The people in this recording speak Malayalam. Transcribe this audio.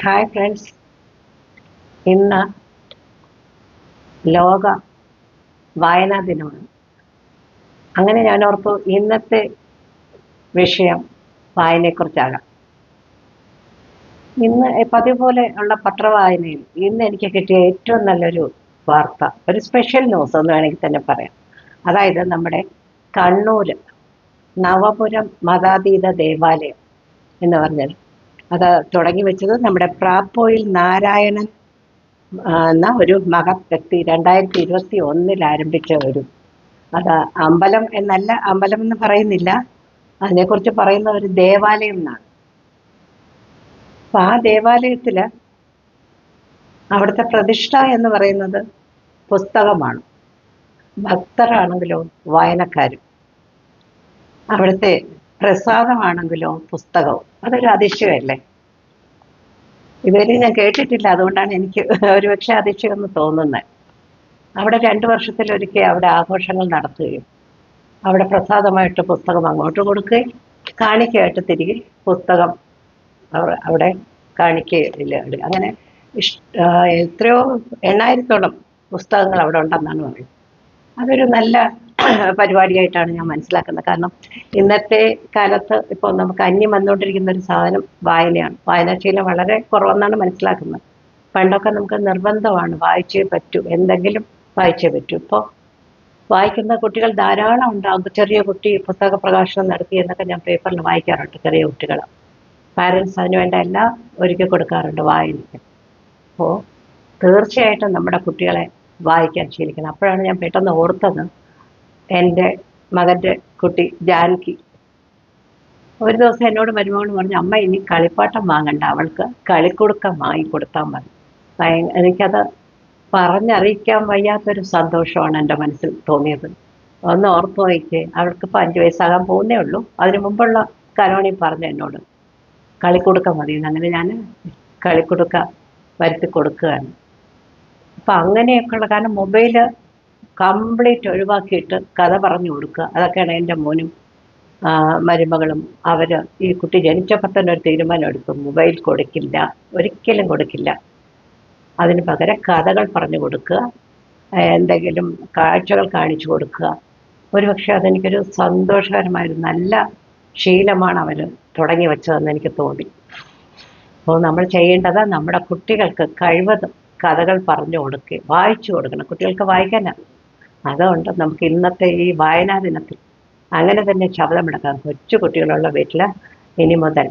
ഹായ് ഫ്രണ്ട്സ് ഇന്ന് ലോക വായനാ ദിനമാണ്. അങ്ങനെ ഞാൻ ഓർത്തു ഇന്നത്തെ വിഷയം വായനയെക്കുറിച്ചാകാം. ഇന്ന് പതിവ് പോലെ ഉള്ള പത്രവായനയിൽ ഇന്ന് എനിക്ക് കിട്ടിയ ഏറ്റവും നല്ലൊരു വാർത്ത ഒരു സ്പെഷ്യൽ ന്യൂസ് എന്ന് വേണമെങ്കിൽ തന്നെ പറയാം. അതായത് നമ്മുടെ കണ്ണൂർ നവപുരം മതാതീത ദേവാലയം എന്ന് പറഞ്ഞത് അത് തുടങ്ങി വെച്ചത് നമ്മുടെ പ്രാപ്പോയിൽ നാരായണൻ എന്ന ഒരു മഹത് വ്യക്തി രണ്ടായിരത്തി ഇരുപത്തി ഒന്നിൽ ആരംഭിച്ച ഒരു അത് അമ്പലം എന്നല്ല അമ്പലം എന്ന് പറയുന്നില്ല. അതിനെക്കുറിച്ച് പറയുന്ന ഒരു ദേവാലയം എന്നാണ്. അപ്പൊ ആ ദേവാലയത്തിൽ അവിടുത്തെ പ്രതിഷ്ഠ എന്ന് പറയുന്നത് പുസ്തകമാണ്. ഭക്തരാണെങ്കിലോ വായനക്കാരും അവിടുത്തെ പ്രസാദമാണെങ്കിലോ പുസ്തകവും. അതൊരു അതിശയമല്ലേ? ഇതുവരെ ഞാൻ കേട്ടിട്ടില്ല. അതുകൊണ്ടാണ് എനിക്ക് ഒരുപക്ഷെ അതിശയമെന്ന് തോന്നുന്നത് അവിടെ രണ്ട് വർഷത്തിലൊരിക്കൽ അവിടെ ആഘോഷങ്ങൾ നടത്തുകയും അവിടെ പ്രസാദമായിട്ട് പുസ്തകം അങ്ങോട്ട് കൊടുക്കുകയും കാണിക്കയായിട്ട് തിരികെ പുസ്തകം അവർ അവിടെ കാണിക്കയില്ല അങ്ങനെ ഇഷ് ആ, എത്രയോ എണ്ണായിരത്തോളം പുസ്തകങ്ങൾ അവിടെ ഉണ്ടെന്നാണ് പറയുന്നത്. അതൊരു നല്ല പരിപാടിയായിട്ടാണ് ഞാൻ മനസ്സിലാക്കുന്നത്. കാരണം ഇന്നത്തെ കാലത്ത് ഇപ്പോൾ നമുക്ക് അന്യം വന്നുകൊണ്ടിരിക്കുന്ന ഒരു സാധനം വായനയാണ്. വായനാശീലം വളരെ കുറവെന്നാണ് മനസ്സിലാക്കുന്നത്. പണ്ടൊക്കെ നമുക്ക് നിർബന്ധമാണ് വായിച്ചേ പറ്റൂ എന്തെങ്കിലും വായിച്ചേ പറ്റൂ. ഇപ്പോൾ വായിക്കുന്ന കുട്ടികൾ ധാരാളം ഉണ്ടാകും. ചെറിയ കുട്ടി പുസ്തക പ്രകാശനം നടത്തി എന്നൊക്കെ ഞാൻ പേപ്പറിൽ വായിക്കാറുണ്ട് ചെറിയ കുട്ടികൾ. പാരൻസ് അതിന് വേണ്ട എല്ലാം ഒരുക്കി കൊടുക്കാറുണ്ട് വായനയ്ക്ക്. അപ്പോൾ തീർച്ചയായിട്ടും നമ്മുടെ കുട്ടികളെ വായിക്കാൻ ശീലിക്കണം. അപ്പോഴാണ് ഞാൻ പെട്ടെന്ന് ഓർത്തത് എന്റെ മകന്റെ കുട്ടി ജാൻകി. ഒരു ദിവസം എന്നോട് മരുമകൾ പറഞ്ഞു അമ്മ ഇനി കളിപ്പാട്ടം വാങ്ങണ്ട അവൾക്ക് കളിക്കുടുക്കം വാങ്ങിക്കൊടുത്താൽ മതി. ഭയ- എനിക്കത് പറഞ്ഞറിയിക്കാൻ വയ്യാത്തൊരു സന്തോഷമാണ് എന്റെ മനസ്സിൽ തോന്നിയത്. ഒന്ന് ഓർത്ത് അവൾക്ക് ഇപ്പം അഞ്ച് വയസ്സാകാൻ പോകുന്നേ ഉള്ളൂ. അതിനു മുമ്പുള്ള കലോണി പറഞ്ഞു എന്നോട് കളിക്കുടുക്ക മതി അങ്ങനെ ഞാൻ കളിക്കൊടുക്ക വരുത്തി കൊടുക്കുകയാണ്. അപ്പം അങ്ങനെയൊക്കെയുള്ള കാരണം മൊബൈൽ കംപ്ലീറ്റ് ഒഴിവാക്കിയിട്ട് കഥ പറഞ്ഞു കൊടുക്കുക. അതൊക്കെയാണ് എന്റെ മോനും മരുമകളും അവർ ഈ കുട്ടി ജനിച്ചപ്പോൾ തന്നെ ഒരു തീരുമാനം എടുക്കും. മൊബൈൽ കൊടുക്കില്ല ഒരിക്കലും കൊടുക്കില്ല. അതിന് പകരം കഥകൾ പറഞ്ഞു കൊടുക്കുക എന്തെങ്കിലും കാഴ്ചകൾ കാണിച്ചു കൊടുക്കുക. ഒരുപക്ഷെ അതെനിക്കൊരു സന്തോഷകരമായൊരു നല്ല ശീലമാണ് അവർ തുടങ്ങി വെച്ചതെന്ന് എനിക്ക് തോന്നി. അപ്പോൾ നമ്മൾ ചെയ്യേണ്ടത് നമ്മുടെ കുട്ടികൾക്ക് കഴിവതും കഥകൾ പറഞ്ഞു കൊടുക്കുക വായിച്ചു കൊടുക്കണം. കുട്ടികൾക്ക് വായിക്കാനാണ് അതുകൊണ്ട് നമുക്ക് ഇന്നത്തെ ഈ വായനാ ദിനത്തിൽ അങ്ങനെ തന്നെ ശബ്ദമെടുക്കാം കൊച്ചു കുട്ടികളുള്ള വീട്ടിൽ ഇനി മുതൽ